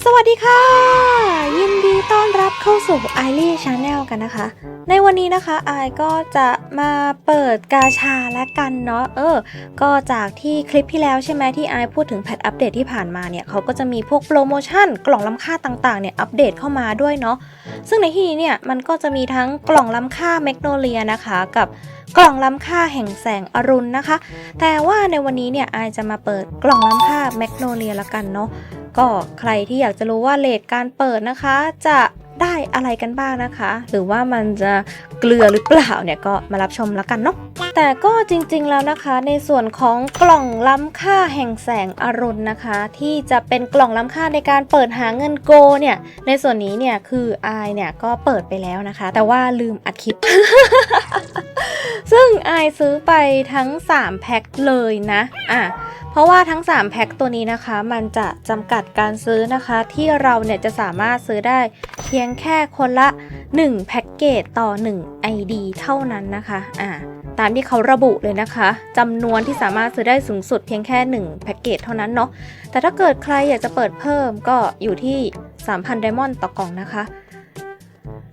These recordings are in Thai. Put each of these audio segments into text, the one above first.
สวัสดีค่ะ ยินดีต้อนรับเข้าสู่ i อ l y Channel กันนะคะ ในวันนี้นะคะไอก็จะมาเปิดกาชาและกันเนาะเออ ก็จากที่คลิปที่แล้วใช่ไหมที่ไอพูดถึงแพทอัปเดตที่ผ่านมาเนี่ยเขาก็จะมีพวกโปรโมชั่น กล่องล้ำค่าต่างๆเนี่ยอัปเดตเข้ามาด้วยเนาะซึ่งในที่นี้เนี่ยมันก็จะมีทั้งกล่องล้ำค่าแมกโนเลียนะคะกับกล่องล้ำค่าแห่งแสงอรุณนะคะ แต่ว่าในวันนี้เนี่ยไอจะมาเปิดกล่องล้ำค่าแมกโนเลียละกันเนาะ ก็ใครที่อยากจะรู้ว่าเลทการเปิดนะคะ จะได้อะไรกันบ้างนะคะ หรือว่ามันจะเกลือหรือเปล่าเนี่ยก็มารับชมแล้วกันเนาะแต่ก็จริงๆแล้วนะคะ ในส่วนของกล่องล้ำค่าแห่งแสงอรุณนะคะ ที่จะเป็นกล่องล้ำค่าในการเปิดหาเงินโกเนี่ย ในส่วนนี้เนี่ยคืออายเนี่ยก็เปิดไปแล้วนะคะ แต่ว่าลืมอัดคลิป อายซื้อไปทั้ง 3 แพ็คเลยนะอะเพราะว่าทั้ง 3 แพ็คตัวนี้นะคะ มันจะจำกัดการซื้อนะคะ ที่เราเนี่ยจะสามารถซื้อได้เพียงแค่คนละ 1 แพ็กเกจต่อ 1 ID เท่านั้นนะคะอ่าตามที่เขาระบุเลยนะคะจำนวนที่สามารถซื้อได้สูงสุดเพียงแค่ 1 แพ็กเกจเท่านั้นเนาะแต่ถ้าเกิดใครอยากจะเปิดเพิ่มก็อยู่ที่ 3,000ไดมอนด์ต่อกล่องนะคะ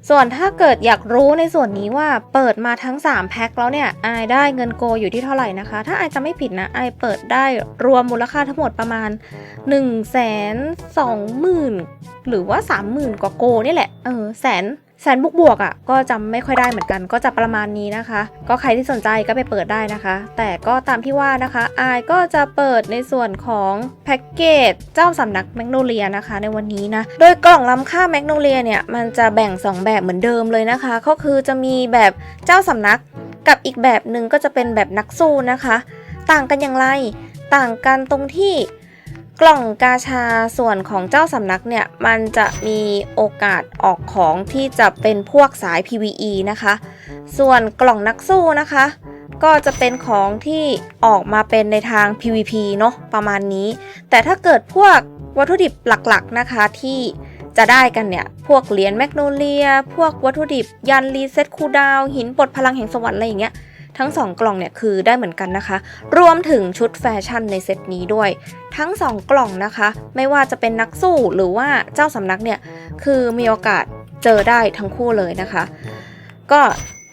ส่วนถ้าเกิดอยากรู้ในส่วนนี้ว่าเปิดมาทั้ง 3 แพ็คแล้วเนี่ยไอได้เงินโกอยู่ที่เท่าไหร่นะคะ ถ้าไอจะไม่ผิดนะไอเปิดได้รวมมูลค่าทั้งหมดประมาณ1นึ่งแสนสองหมื่นหรือว่า 30,000 กว่าโกนี่แหละ เออแสน แสนบวกบวกอะ่ะก็จำไม่ค่อยได้เหมือนกัน ก็จะประมาณนี้นะคะ ก็ใครที่สนใจก็ไปเปิดได้นะคะ แต่ก็ตามที่ว่านะคะอายก็จะเปิดในส่วนของแพ็กเกจเจ้าสำนักแมกโนเลียนะคะ ในวันนี้นะโดยกล่องล้ำค่าแมกโนเลียเนี่ยมันจะแบ่ง 2 แบบเหมือนเดิมเลยนะคะ ก็คือจะมีแบบเจ้าสำนักกับอีกแบบหนึ่งก็จะเป็นแบบนักสู้นะคะ ต่างกันอย่างไร ต่างกันตรงที่ กล่องกาชาส่วนของเจ้าสำนักเนี่ย มันจะมีโอกาสออกของที่จะเป็นพวกสาย PVE นะคะ ส่วนกล่องนักสู้นะคะ ก็จะเป็นของที่ออกมาเป็นในทาง PVP เนาะประมาณนี้ แต่ถ้าเกิดพวกวัตถุดิบหลักๆนะคะที่จะได้กันเนี่ย พวกเหรียญแมกโนเลีย พวกวัตถุดิบยันรีเซ็ตคูดาว หินปลดพลังแห่งสวรรค์อะไรอย่างเงี้ย ทั้ง 2 กล่องเนี่ยคือได้เหมือนกันนะคะ รวมถึงชุดแฟชั่นในเซตนี้ด้วย ทั้ง 2 กล่องนะคะ ไม่ว่าจะเป็นนักสู้หรือว่าเจ้าสำนักเนี่ยคือมีโอกาสเจอได้ทั้งคู่เลยนะคะ ก็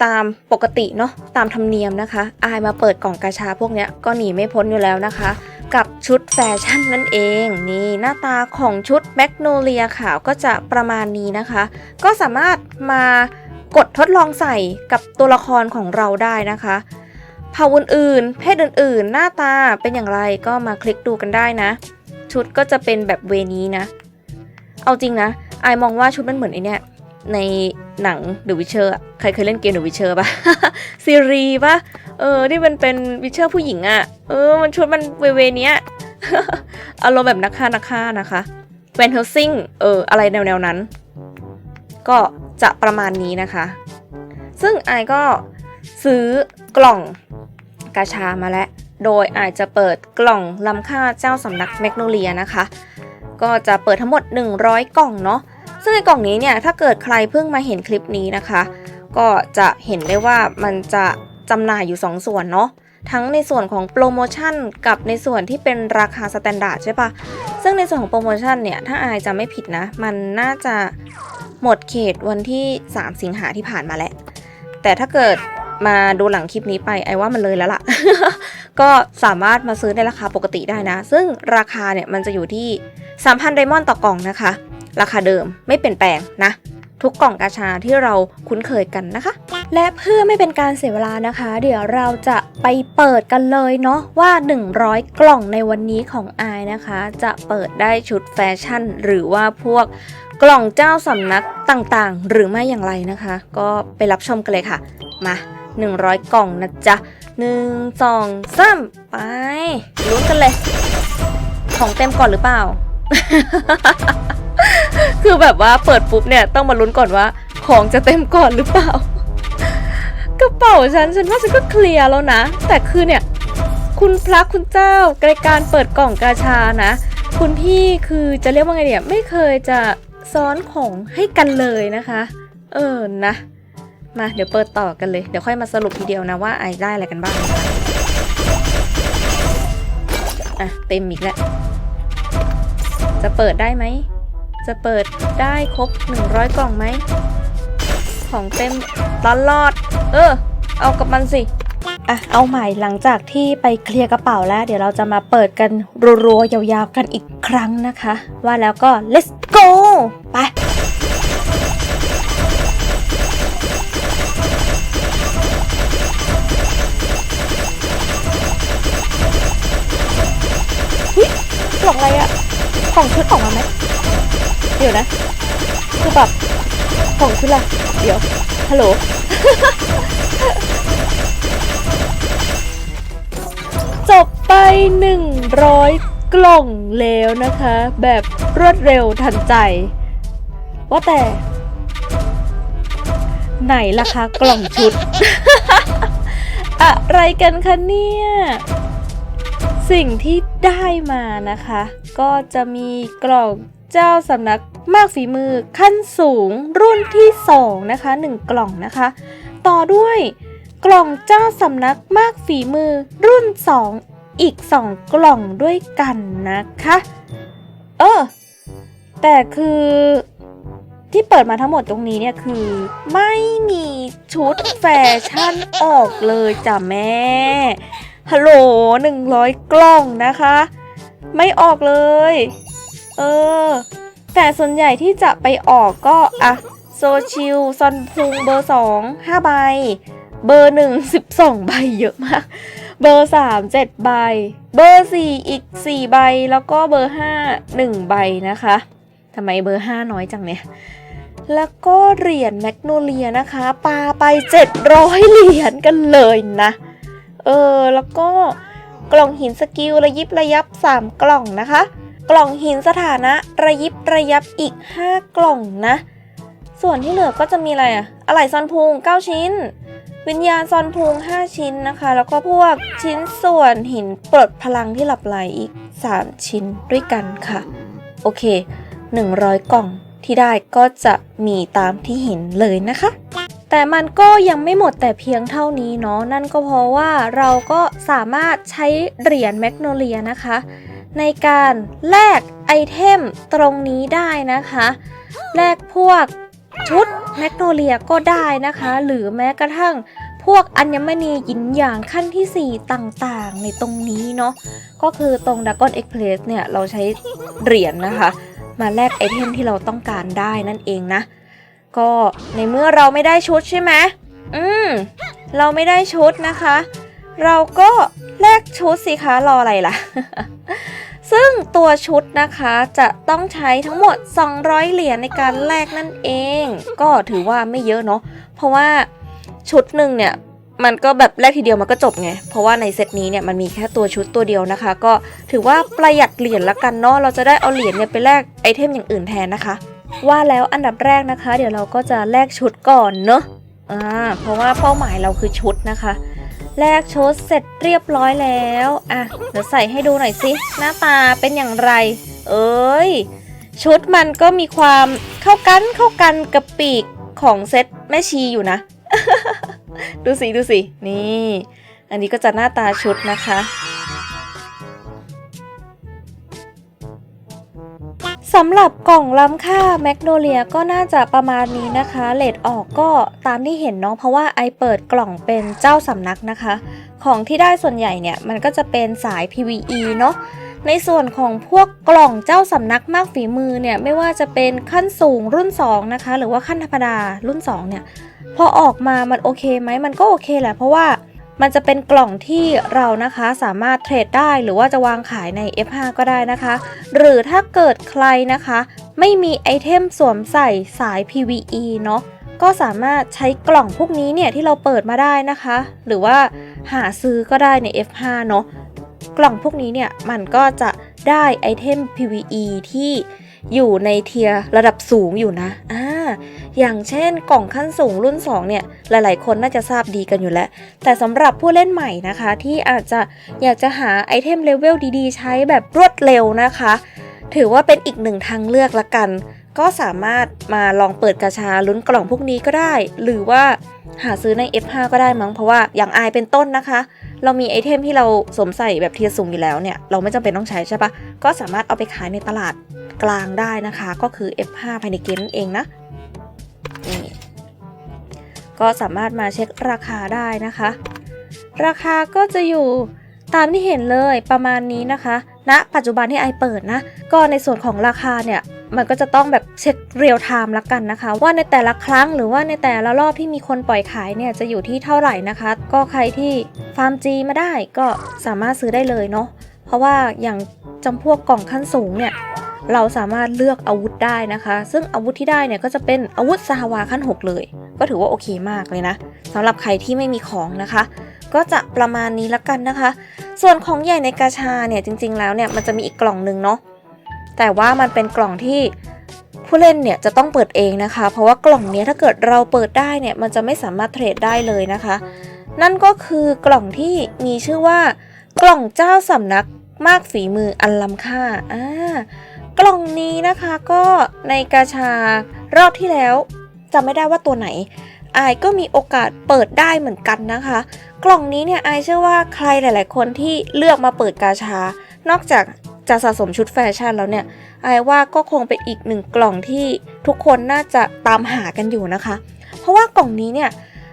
ตามปกติเนาะตามธรรมเนียมนะคะ อายมาเปิดกล่องกาชาพวกเนี้ยก็หนีไม่พ้นอยู่แล้วนะคะ กับชุดแฟชั่นนั่นเอง นี่หน้าตาของชุดแมกโนเลียขาวก็จะประมาณนี้นะคะ ก็สามารถมา กดทดลองใส่กับตัวละครของเราได้นะคะเผ่าอื่นๆ เพศอื่นๆ หน้าตาเป็นอย่างไรก็มาคลิกดูกันได้นะ ชุดก็จะเป็นแบบเวนี้นะ เอาจริงนะไอายมองว่าชุดมันเหมือนไอเนี้ยในหนัง The Witcher อะใครเคยเล่นเกม The Witcher ปะซีรีส์ปะเออที่มันเป็นวิเชอร์ผู้หญิงอะ่ะ เออ มันชุดมันเวเวเนี้ยอารมณ์แบบนักฆ่านักฆ่านะคะแวนเฮลซิงเออ อะไรแนวแนวนั้น ก็ จะประมาณนี้นะคะ ซึ่งไอายก็ซื้อกล่องกาชามาแล้ว โดยอาจจะเปิดกล่องล้ำค่าเจ้าสำนักแมกโนเลียนะคะ ก็จะเปิดทั้งหมด 100 กล่องเนาะ ซึ่งในกล่องนี้เนี่ยถ้าเกิดใครเพิ่งมาเห็นคลิปนี้นะคะ ก็จะเห็นได้ว่ามันจะจำหน่ายอยู่ 2 ส่วนเนาะทั้งในส่วนของโปรโมชั่นกับในส่วนที่เป็นราคาสแตนดาร์ดใช่ปะซึ่งในส่วนของโปรโมชั่นเนี่ย ถ้าอายจะไม่ผิดนะ มันน่าจะ หมดเขตวันที่ 3 สิงหาที่ผ่านมาแหละ แต่ถ้าเกิดมาดูหลังคลิปนี้ไปไอว่ามันเลยแล้วล่ะ ก็สามารถมาซื้อในราคาปกติได้นะ ซึ่งราคาเนี่ยมันจะอยู่ที่ 3,000ไดมอนด์ต่อกล่องนะคะ ราคาเดิมไม่เปลี่ยนแปลงนะ ทุกกล่องกาชาที่เราคุ้นเคยกันนะคะ และเพื่อไม่เป็นการเสียเวลานะคะ เดี๋ยวเราจะไปเปิดกันเลยเนาะว่า 100 กล่องในวันนี้ของอายนะคะ จะเปิดได้ชุดแฟชั่น หรือว่าพวกกล่องเจ้าสำนักต่างๆ หรือไม่อย่างไรนะคะ ก็ไปรับชมกันเลยค่ะ มา 100 กล่องนะจ๊ะ 1 2 3 ไปลุ้นกันเลย ของเต็มก่อนหรือเปล่า คือแบบว่าเปิดปุ๊บเนี่ยต้องมาลุ้นก่อนว่า ของจะเต็มก่อนหรือเปล่า กระเป๋าฉันฉันว่าฉันก็เคลียร์แล้วนะ แต่คือเนี่ย คุณพระคุณเจ้าในการเปิดกล่องกาชานะ คุณพี่คือจะเรียกว่าไงเนี่ย ไม่เคยจะซ้อนของให้กันเลยนะคะ เออนะ มาเดี๋ยวเปิดต่อกันเลย เดี๋ยวค่อยมาสรุปทีเดียวนะว่าไอได้อะไรกันบ้าง อะ เต็มอีกแล้ว จะเปิดได้ไหม จะเปิดได้ครบ 100 กล่องไหม ของเต็มตลอด เออ เอากับมันสิอะเอาใหม่หลังจากที่ไปเคลียร์กระเป๋าแล้ว เดี๋ยวเราจะมาเปิดกันรัวๆยาวๆกันอีกครั้งนะคะ ว่าแล้วก็ let's go ไปกล่องอะไรอะกล่องชุดออกมาไหม เดี๋ยวนะคือแบบกล่องชุดละเดี๋ยว ฮัลโหล จบไป 100 กล่องแล้วนะคะ แบบรวดเร็วทันใจ ว่าแต่ ไหนล่ะคะ กล่องชุด อะไรกันคะเนี่ย สิ่งที่ได้มานะคะ ก็จะมีกล่อง เจ้าสำนักมากฝีมือขั้นสูงรุ่นที่ 2 นะคะ 1 กล่องนะคะ ต่อด้วยกล่องเจ้าสำนักมากฝีมือรุ่น 2 อีก 2 กล่องด้วยกันนะคะ เออ แต่คือที่เปิดมาทั้งหมดตรงนี้เนี่ยคือ ไม่มีชุดแฟชั่นออกเลยจ้ะแม่ฮัลโหลหนึ่งร้อยกล่องนะคะ ไม่ออกเลย เออ แต่ส่วนใหญ่ที่จะไปออกก็อะโซชิลซอนพุงเบอร์สองห้าใบ เบอร์หนึ่งสิบสองใบเยอะมาก เบอร์สามเจ็ดใบ เบอร์สี่อีกสี่ใบ แล้วก็เบอร์ห้าหนึ่งใบนะคะทำไมเบอร์ห้าน้อยจังเนี่ยแล้วก็เหรียญแมกโนเลียนะคะปาไป 700 เหรียญกันเลยนะ เออ แล้วก็กล่องหินสกิลระยิบระยับ 3 กล่องนะคะ กล่องหินสถานะระยิบระยับอีก 5 กล่องนะ ส่วนที่เหลือก็จะมีอะไรอะอะไหล่ซอนพุง 9 ชิ้น วิญญาณซอนพุง 5 ชิ้นนะคะ แล้วก็พวกชิ้นส่วนหินปลดพลังที่หลับไหลอีก 3 ชิ้นด้วยกันค่ะ โอเค 100 กล่องที่ได้ก็จะมีตามที่เห็นเลยนะคะ แต่มันก็ยังไม่หมดแต่เพียงเท่านี้เนาะนั่นก็เพราะว่าเราก็สามารถใช้เหรียญแมกโนเลียนะคะ ในการแลกไอเทมตรงนี้ได้นะคะ แลกพวกชุดแมกโนเลียก็ได้นะคะ หรือแม้กระทั่งพวกอัญมณีหยินหยางขั้นที่ 4 ต่างๆ ในตรงนี้เนาะก็คือตรง Dragon Express เนี่ย เราใช้เหรียญนะคะ มาแลกไอเทมที่เราต้องการได้นั่นเองนะ ก็ในเมื่อเราไม่ได้ชุดใช่ไหมอืม เราไม่ได้ชุดนะคะ เราก็แลกชุดสิคะรออะไรล่ะ ซึ่งตัวชุดนะคะจะต้องใช้ทั้งหมด 200 เหรียญในการแลกนั่นเอง ก็ถือว่าไม่เยอะเนาะเพราะว่าชุดหนึ่งเนี่ยมันก็แบบแลกทีเดียวมันก็จบไง เพราะว่าในเซตนี้เนี่ยมันมีแค่ตัวชุดตัวเดียวนะคะ ก็ถือว่าประหยัดเหรียญละกันเนาะ เราจะได้เอาเหรียญเนี่ยไปแลกไอเทมอย่างอื่นแทนนะคะ ว่าแล้วอันดับแรกนะคะ เดี๋ยวเราก็จะแลกชุดก่อนเนอะอ่า เพราะว่าเป้าหมายเราคือชุดนะคะ แลกชุดเสร็จเรียบร้อยแล้ว อะ เดี๋ยวใส่ให้ดูหน่อยสิ หน้าตาเป็นอย่างไร เอ้ย ชุดมันก็มีความเข้ากันเข้ากันกับปีกของเซตแม่ชีอยู่นะ ดูสิ ดูสิ นี่ อันนี้ก็จะหน้าตาชุดนะคะ สำหรับกล่องล้ำค่าแมกโนเลียก็น่าจะประมาณนี้นะคะเลทออกก็ตามที่เห็นเนาะเพราะว่าไอเปิดกล่องเป็นเจ้าสำนักนะคะ ของที่ได้ส่วนใหญ่เนี่ยมันก็จะเป็นสาย PVE เนาะในส่วนของพวกกล่องเจ้าสำนักมากฝีมือเนี่ยไม่ว่าจะเป็นขั้นสูงรุ่น 2 นะคะ หรือว่าขั้นธรรมดารุ่น 2 เนี่ยพอออกมามันโอเคไหมมันก็โอเคแหละเพราะว่า มันจะเป็นกล่องที่เรานะคะสามารถเทรดได้หรือว่าจะวางขายใน F5 ก็ได้นะคะ หรือถ้าเกิดใครนะคะ ไม่มีไอเทมสวมใส่สาย PVE เนาะก็สามารถใช้กล่องพวกนี้เนี่ยที่เราเปิดมาได้นะคะ หรือว่าหาซื้อก็ได้ใน F5 เนาะกล่องพวกนี้เนี่ยมันก็จะได้ไอเทม PVE ที่อยู่ในเทียร์ระดับสูงอยู่นะอ่า อย่างเช่นกล่องขั้นสูงรุ่น 2 เนี่ย หลายๆ คนน่าจะทราบดีกันอยู่แล้ว แต่สำหรับผู้เล่นใหม่นะคะ ที่อาจจะอยากจะหาไอเทมเลเวลดีๆ ใช้แบบรวดเร็วนะคะ ถือว่าเป็นอีกหนึ่งทางเลือกละกัน ก็สามารถมาลองเปิดกาชาลุ้นกล่องพวกนี้ก็ได้ หรือว่าหาซื้อใน F5 ก็ได้มั้งเพราะว่าอย่างอายเป็นต้นนะคะเรามีไอเทมที่เราสวมใส่แบบเทียสูงอยู่แล้วเนี่ย เราไม่จำเป็นต้องใช้ใช่ปะก็สามารถเอาไปขายในตลาดกลางได้นะคะ ก็คือ F5 ภายในเกมนั่นเองนะ ก็สามารถมาเช็คราคาได้นะคะ ราคาก็จะอยู่ตามที่เห็นเลยประมาณนี้นะคะณปัจจุบันที่ไอเปิดนะ ก็ในส่วนของราคาเนี่ยมันก็จะต้องแบบเช็คเรียลไทม์ละกันนะคะ ว่าในแต่ละครั้งหรือว่าในแต่ละรอบที่มีคนปล่อยขายเนี่ยจะอยู่ที่เท่าไหร่นะคะ ก็ใครที่ฟาร์มจีมาได้ก็สามารถซื้อได้เลยเนาะเพราะว่าอย่างจำพวกกล่องขั้นสูงเนี่ย เราสามารถเลือกอาวุธได้นะคะ ซึ่งอาวุธที่ได้เนี่ยก็จะเป็นอาวุธสหวาขั้น 6 เลย ก็ถือว่าโอเคมากเลยนะสำหรับใครที่ไม่มีของนะคะ ก็จะประมาณนี้ละกันนะคะ ส่วนของใหญ่ในกาชาเนี่ยจริง ๆ แล้วเนี่ยมันจะมีอีกกล่องหนึ่งเนาะแต่ว่ามันเป็นกล่องที่ผู้เล่นเนี่ยจะต้องเปิดเองนะคะ เพราะว่ากล่องนี้ถ้าเกิดเราเปิดได้เนี่ยมันจะไม่สามารถเทรดได้เลยนะคะ นั่นก็คือกล่องที่มีชื่อว่ากล่องเจ้าสำนักมากฝีมืออันล้ำค่าอ่า กล่องนี้นะคะก็ในกาชารอบที่แล้วจำไม่ได้ว่าตัวไหนอายก็มีโอกาสเปิดได้เหมือนกันนะคะ กล่องนี้เนี่ยอายเชื่อว่าใครหลาย ๆ คนที่เลือกมาเปิดกาชา นอกจากจะสะสมชุดแฟชั่นแล้วเนี่ยอายว่าก็คงเป็นอีกหนึ่งกล่องที่ทุกคนน่าจะตามหากันอยู่นะคะ เพราะว่ากล่องนี้เนี่ย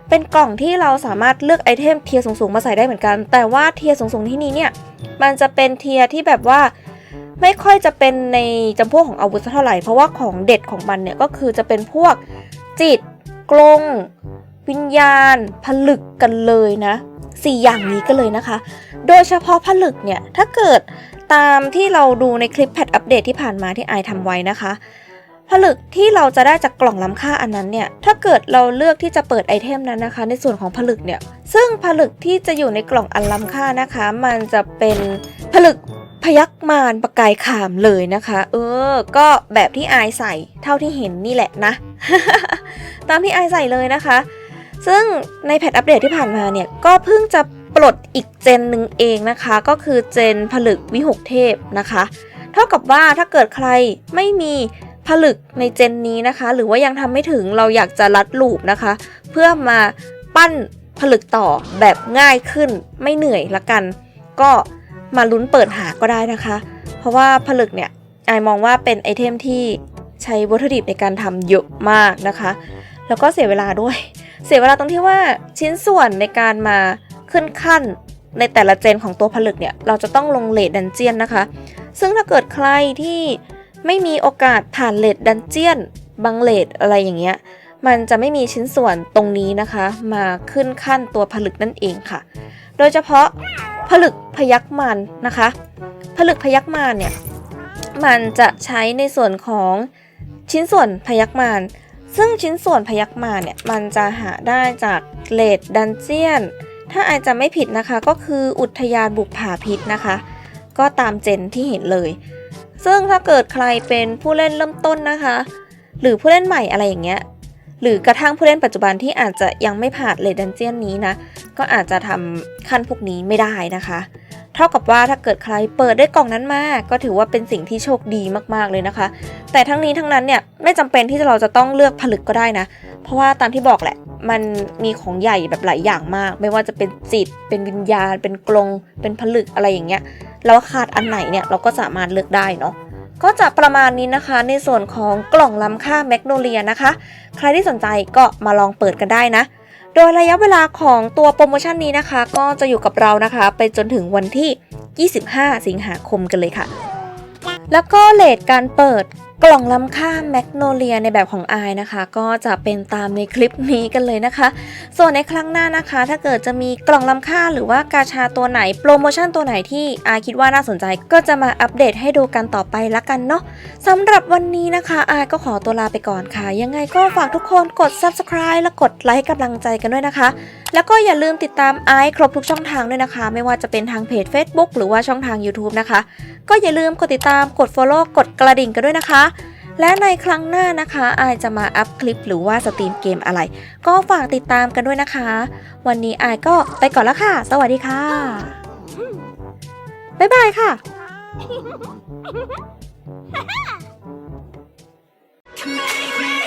เป็นกล่องที่เราสามารถเลือกไอเทมเทียร์สูง ๆ มาใส่ได้เหมือนกัน แต่ว่าเทียร์สูง ๆ ที่นี้เนี่ยมันจะเป็นเทียร์ที่แบบว่า ไม่ค่อยจะเป็นในจำพวกของอาวุธสักเท่าไหร่ เพราะว่าของเด็ดของมันเนี่ยก็คือจะเป็นพวกจิตกลง วิญญาณ ผลึกกันเลยนะสี่อย่างนี้กันเลยนะคะ โดยเฉพาะผลึกเนี่ย ถ้าเกิดตามที่เราดูในคลิปแพทอัปเดตที่ผ่านมาที่ไอทำไว้นะคะผลึกที่เราจะได้จากกล่องล้ำค่าอันนั้นเนี่ย ถ้าเกิดเราเลือกที่จะเปิดไอเทมนั้นนะคะ ในส่วนของผลึกเนี่ย ซึ่งผลึกที่จะอยู่ในกล่องอันล้ำค่านะคะ มันจะเป็นผลึก พยักมารประกายขามเลยนะคะ เออ ก็แบบที่อายใส่เท่าที่เห็นนี่แหละนะ ตามที่อายใส่เลยนะคะ ซึ่งในแพทอัปเดตที่ผ่านมาเนี่ย ก็เพิ่งจะปลดอีกเจนหนึ่งเองนะคะ ก็คือเจนผลึกวิหกเทพนะคะ เท่ากับว่าถ้าเกิดใครไม่มีผลึกในเจนนี้นะคะ หรือว่ายังทำไม่ถึงเราอยากจะลัดลูปนะคะ เพื่อมาปั้นผลึกต่อแบบง่ายขึ้นไม่เหนื่อยละกัน ก็ มาลุ้นเปิดหาก็ได้นะคะ เพราะว่าผลึกเนี่ยไอมองว่าเป็นไอเทมที่ใช้วัตถุดิบในการทำเยอะมากนะคะ แล้วก็เสียเวลาด้วย เสียเวลาตรงที่ว่าชิ้นส่วนในการมาขึ้นขั้นในแต่ละเจนของตัวผลึกเนี่ยเราจะต้องลงเลดดันเจียนนะคะ ซึ่งถ้าเกิดใครที่ไม่มีโอกาสผ่านเลดดันเจียนบางเลดอะไรอย่างเงี้ย มันจะไม่มีชิ้นส่วนตรงนี้นะคะ มาขึ้นขั้นตัวผลึกนั่นเองค่ะ โดยเฉพาะผลึกพยักมันนะคะ ผลึกพยักมารเนี่ยมันจะใช้ในส่วนของชิ้นส่วนพยักมารซึ่งชิ้นส่วนพยักมารเนี่ยมันจะหาได้จากเลดดันเจียน ถ้าอาจจะไม่ผิดนะคะก็คืออุทยานบุกผาพิษนะคะ ก็ตามเจนที่เห็นเลย ซึ่งถ้าเกิดใครเป็นผู้เล่นเริ่มต้นนะคะ หรือผู้เล่นใหม่อะไรอย่างเงี้ย หรือกระทั่งผู้เล่นปัจจุบันที่อาจจะยังไม่ผ่านเลดดันเจียนนี้นะ ก็อาจจะทำขั้นพวกนี้ไม่ได้นะคะ เท่ากับว่าถ้าเกิดใครเปิดได้กล่องนั้นมาก็ถือว่าเป็นสิ่งที่โชคดีมากๆเลยนะคะ แต่ทั้งนี้ทั้งนั้นเนี่ยไม่จำเป็นที่เราจะต้องเลือกผลึกก็ได้นะ เพราะว่าตามที่บอกแหละมันมีของใหญ่แบบหลายอย่างมาก ไม่ว่าจะเป็นจิต เป็นวิญญาณ เป็นกลง เป็นผลึกอะไรอย่างเงี้ย แล้วขาดอันไหนเนี่ยเราก็สามารถเลือกได้เนาะ ก็จะประมาณนี้นะคะในส่วนของกล่องล้ำค่าแมกโนเลียนะคะ ใครที่สนใจก็มาลองเปิดกันได้นะ โดยระยะเวลาของตัวโปรโมชั่นนี้นะคะ ก็จะอยู่กับเรานะคะ ไปจนถึงวันที่ 25 สิงหาคมกันเลยค่ะ แล้วก็เลทการเปิด กล่องล้ำค่าแมกโนเลียในแบบของอายนะคะ ก็จะเป็นตามในคลิปนี้กันเลยนะคะ ส่วนในครั้งหน้านะคะ ถ้าเกิดจะมีกล่องล้ำค่าหรือว่ากาชาตัวไหนโปรโมชั่นตัวไหนที่อายคิดว่าน่าสนใจ ก็จะมาอัปเดตให้ดูกันต่อไปละกันเนาะสำหรับวันนี้นะคะอายก็ขอตัวลาไปก่อนค่ะ ยังไงก็ฝากทุกคนกด subscribe และกดไลค์กำลังใจกันด้วยนะคะ แล้วก็อย่าลืมติดตามไอซ์ครบทุกช่องทางด้วยนะคะ ไม่ว่าจะเป็นทางเพจ Facebook หรือว่าช่องทาง YouTube นะคะ ก็อย่าลืมกดติดตามกด Follow กดกระดิ่งกันด้วยนะคะ และในครั้งหน้านะคะไอจะมาอัพคลิปหรือว่าสตรีมเกมอะไร ก็ฝากติดตามกันด้วยนะคะ วันนี้ไอก็ไปก่อนแล้วค่ะ สวัสดีค่ะบ๊ายบายค่ะ Thank